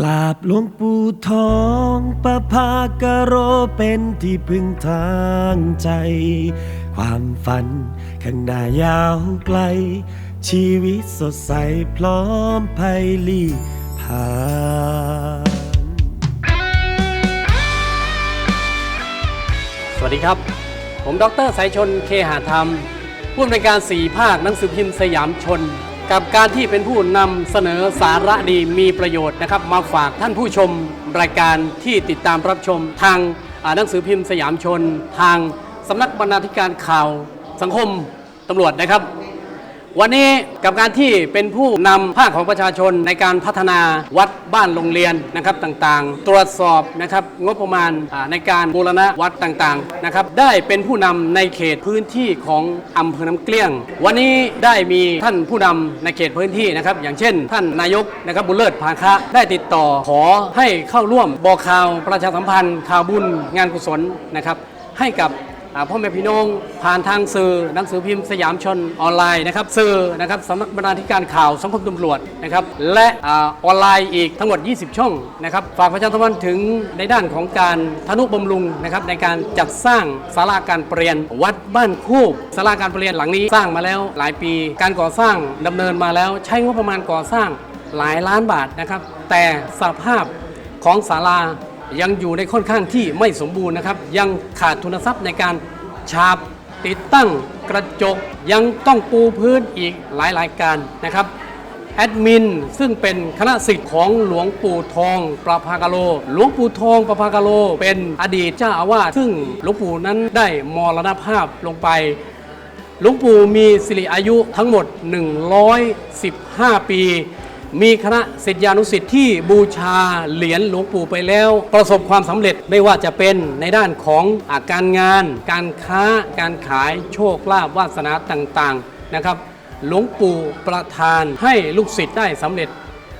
กราบหลวงปู่ทองประภากโรเป็นที่พึ่งทางใจ ความฝันข้างหน้ายาวไกล ชีวิตสดใสพร้อมภัยลีผ่านสวัสดีครับ ผม ดรสายชน เคหาธรรม ผู้อำนวยการสีภาค หนังสือพิมพ์สยามชน กับการที่เป็นผู้นำเสนอสาระดีมีประโยชน์นะครับ มาฝากท่านผู้ชมรายการที่ติดตามรับชมทางหนังสือพิมพ์สยามชน ทางสำนักบรรณาธิการข่าวสังคมตำรวจนะครับ วันนี้กับการที่เป็นผู้นำภาคของประชาชนในการพัฒนาวัดบ้านโรงเรียนนะครับต่างๆ ตรวจสอบนะครับงบประมาณในการบูรณะวัดต่างๆนะครับได้เป็นผู้นำในเขตพื้นที่ของอำเภอน้ำเกลี้ยง วันนี้ได้มีท่านผู้นำในเขตพื้นที่นะครับอย่างเช่น ท่านนายกนะครับบุญเลิศภาคะได้ติดต่อขอให้เข้าร่วมบอกข่าวประชาสัมพันธ์ข่าวบุญงานกุศลนะครับให้กับ พ่อแม่พี่น้องผ่านทางสื่อหนังสือพิมพ์สยามชนออนไลน์นะครับสื่อนะครับสำนักบรรณาธิการข่าวสังคมตำรวจนะครับและออนไลน์อีกทั้งหมด 20 ช่องนะครับฝากประชาสัมพันธ์ถึงในด้านของการทนุบำรุงนะครับในการจัดสร้างศาลาการเปลี่ยนวัดบ้านคูบศาลาการเปลี่ยนหลังนี้สร้างมาแล้วหลายปี การก่อสร้างดำเนินมาแล้วใช้งบประมาณก่อสร้างหลายล้านบาทนะครับแต่สภาพของศาลา ยังอยู่ในค่อนข้างที่ไม่สมบูรณ์นะครับ ยังขาดทุนทรัพย์ในการฉาบติดตั้งกระจกยังต้องปูพื้นอีกหลายรายการนะครับแอดมินซึ่งเป็นคณะสิทธิ์ของหลวงปู่ทองประภากโล หลวงปู่ทองประภากโล เป็นอดีตเจ้าอาวาสซึ่งหลวงปู่นั้นได้มรณภาพลงไป หลวงปู่มีสิริอายุทั้งหมด 115 ปี มีคณะศิษยานุศิษย์ที่บูชาเหรียญหลวงปู่ไปแล้ว ประสบความสำเร็จไม่ว่าจะเป็นในด้านของอาการงาน การค้าการขายโชคลาภวาสนาต่างๆนะครับหลวงปู่ประทานให้ลูกศิษย์ได้สำเร็จ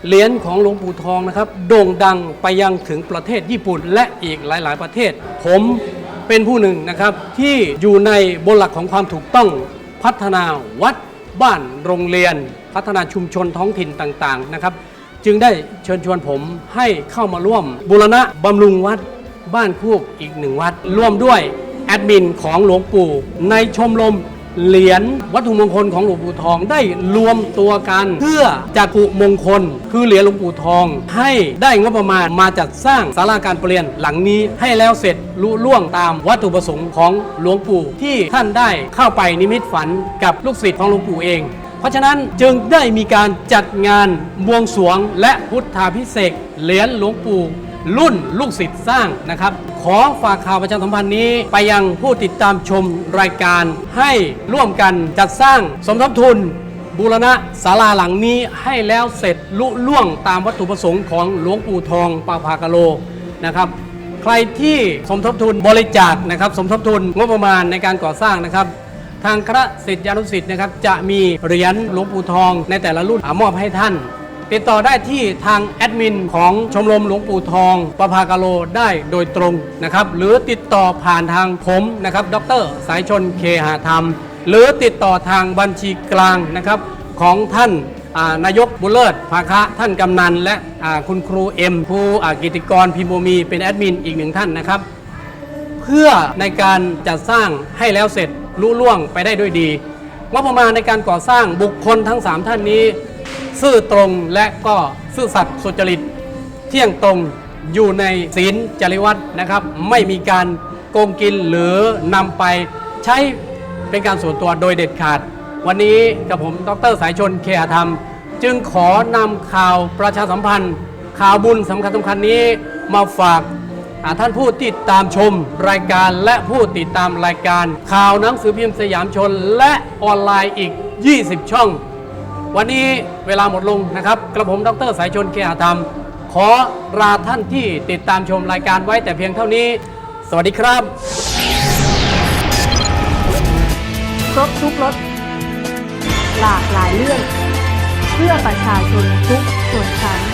เหรียญของหลวงปู่ทองนะครับโด่งดังไปยังถึงประเทศญี่ปุ่นและอีกหลาย ๆ ประเทศ ผมเป็นผู้หนึ่งนะครับที่อยู่ในบนหลักของความถูกต้องพัฒนาวัดบ้านโรงเรียน พัฒนาชุมชนท้องถิ่นต่างๆนะครับ จึงได้เชิญชวนผมให้เข้ามาร่วมบูรณะบำรุงวัดบ้านคูบอีกหนึ่งวัด ร่วมด้วยแอดมินของหลวงปู่ในชมรมเหรียญวัตถุมงคลของหลวงปู่ทองได้รวมตัวกันเพื่อจัดปุมงคล คือเหรียญหลวงปู่ทอง ให้ได้งบประมาณมาจัดสร้างศาลาการเปลี่ยนหลังนี้ให้แล้วเสร็จลุล่วงตามวัตถุประสงค์ของหลวงปู่ที่ท่านได้เข้าไปนิมิตฝันกับลูกศิษย์ของหลวงปู่เอง เพราะฉะนั้นจึงได้มีการจัดงานบวงสรวงและพุทธาพิเศษเหรียญหลวงปู่รุ่นลูกศิษย์สร้างนะครับ ขอฝากข่าวประชาสัมพันธ์นี้ไปยังผู้ติดตามชมรายการ ให้ร่วมกันจัดสร้างสมทบทุนบูรณะศาลาหลังนี้ให้แล้วเสร็จลุล่วงตามวัตถุประสงค์ของหลวงปู่ทองปาภากโลนะครับใครที่สมทบทุนบริจาคนะครับสมทบทุนงบประมาณในการก่อสร้างนะครับ ทางคณะศิษยานุศิษย์นะครับจะมีเหรียญหลวงปู่ทองในแต่ละรุ่นอมอบให้ท่าน ติดต่อได้ที่ทางแอดมินของชมรมหลวงปู่ทองประภากาโลได้โดยตรงนะครับหรือติดต่อผ่านทางผมนะครับ ดร สายชนเคหาธรรม หรือติดต่อทางบัญชีกลางนะครับของท่านานายกบุเลิศภาคะท่านกำนัน และคุณครูเอ็มผู้กิติกรพิมพ์บุมีเป็นแอดมินอีกหนึ่งท่านนะครับ เพื่อในการจัดสร้างให้แล้วเสร็จ ลุล่วงไปได้ด้วยดีงบประมาณในการก่อสร้างบุคคลทั้ง 3 ท่านนี้ ซื่อตรงและก็ซื่อสัตย์สุจริต เที่ยงตรงอยู่ในศีลจริยวัตรนะครับ ไม่มีการโกงกินหรือนำไปใช้เป็นการส่วนตัวโดยเด็ดขาด วันนี้กับผมดรสายชนเคหธรรม จึงขอนำข่าวประชาสัมพันธ์ ข่าวบุญสำคัญสำคัญนี้มาฝาก ท่านผู้ติดตามชมรายการและผู้ติดตามรายการ ข่าวหนังสือพิมพ์สยามชนและออนไลน์อีก 20 ช่อง วันนี้เวลาหมดลงนะครับ กระผมดรสายชนเกียรติธรรม ขอลาท่านที่ติดตามชมรายการไว้แต่เพียงเท่านี้ สวัสดีครับ ครบทุกรสหลากหลายเรื่อง เพื่อประชาชนทุกส่วนชั้น